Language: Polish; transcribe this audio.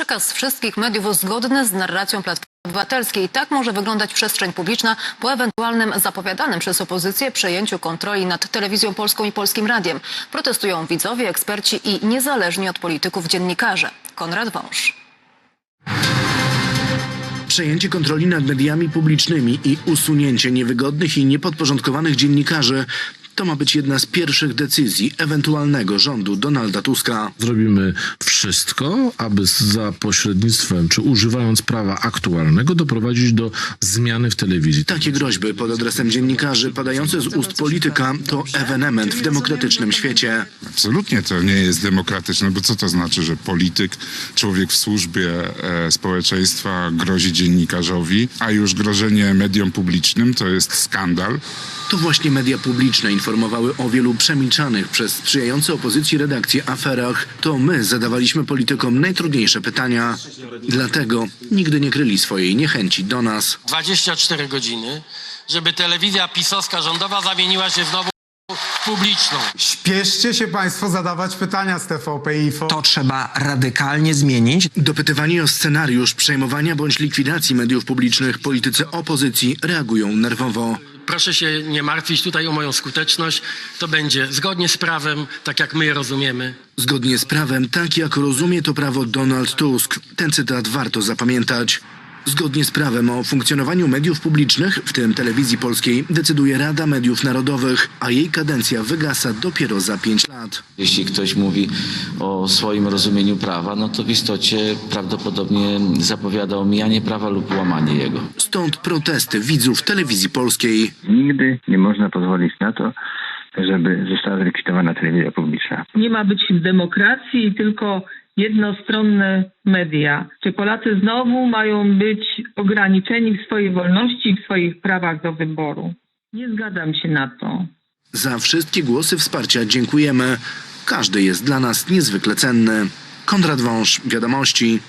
Przekaz wszystkich mediów zgodny z narracją Platformy Obywatelskiej. Tak może wyglądać przestrzeń publiczna po ewentualnym zapowiadanym przez opozycję przejęciu kontroli nad telewizją polską i polskim radiem. Protestują widzowie, eksperci i niezależni od polityków dziennikarze. Konrad Wąż. Przejęcie kontroli nad mediami publicznymi i usunięcie niewygodnych i niepodporządkowanych dziennikarzy to ma być jedna z pierwszych decyzji ewentualnego rządu Donalda Tuska. Zrobimy wszystko, aby za pośrednictwem czy używając prawa aktualnego doprowadzić do zmiany w telewizji. Takie groźby pod adresem dziennikarzy padające z ust polityka to ewenement w demokratycznym świecie. Absolutnie to nie jest demokratyczne, bo co to znaczy, że polityk, człowiek w służbie e, społeczeństwa grozi dziennikarzowi, a już grożenie mediom publicznym to jest skandal. To właśnie media publiczne informowały o wielu przemilczanych przez sprzyjające opozycji redakcji aferach. To my zadawaliśmy politykom najtrudniejsze pytania. Dlatego nigdy nie kryli swojej niechęci do nas. 24 godziny, żeby telewizja pisowska rządowa zamieniła się znowu w publiczną. Śpieszcie się Państwo zadawać pytania z TVP Info. To trzeba radykalnie zmienić. Dopytywani o scenariusz przejmowania bądź likwidacji mediów publicznych politycy opozycji reagują nerwowo. Proszę się nie martwić tutaj o moją skuteczność. To będzie zgodnie z prawem, tak jak my je rozumiemy. Zgodnie z prawem, tak jak rozumie to prawo Donald Tusk. Ten cytat warto zapamiętać. Zgodnie z prawem o funkcjonowaniu mediów publicznych, w tym telewizji polskiej, decyduje Rada Mediów Narodowych, a jej kadencja wygasa dopiero za pięć lat. Jeśli ktoś mówi o swoim rozumieniu prawa, no to w istocie prawdopodobnie zapowiada omijanie prawa lub łamanie jego. Stąd protesty widzów telewizji polskiej. Nigdy nie można pozwolić na to, żeby została zlikwidowana telewizja publiczna. nie ma być demokracji, tylko jednostronne media. Czy Polacy znowu mają być ograniczeni w swojej wolności i w swoich prawach do wyboru? Nie zgadzam się na to. Za wszystkie głosy wsparcia dziękujemy. Każdy jest dla nas niezwykle cenny. Konrad Wąż, Wiadomości.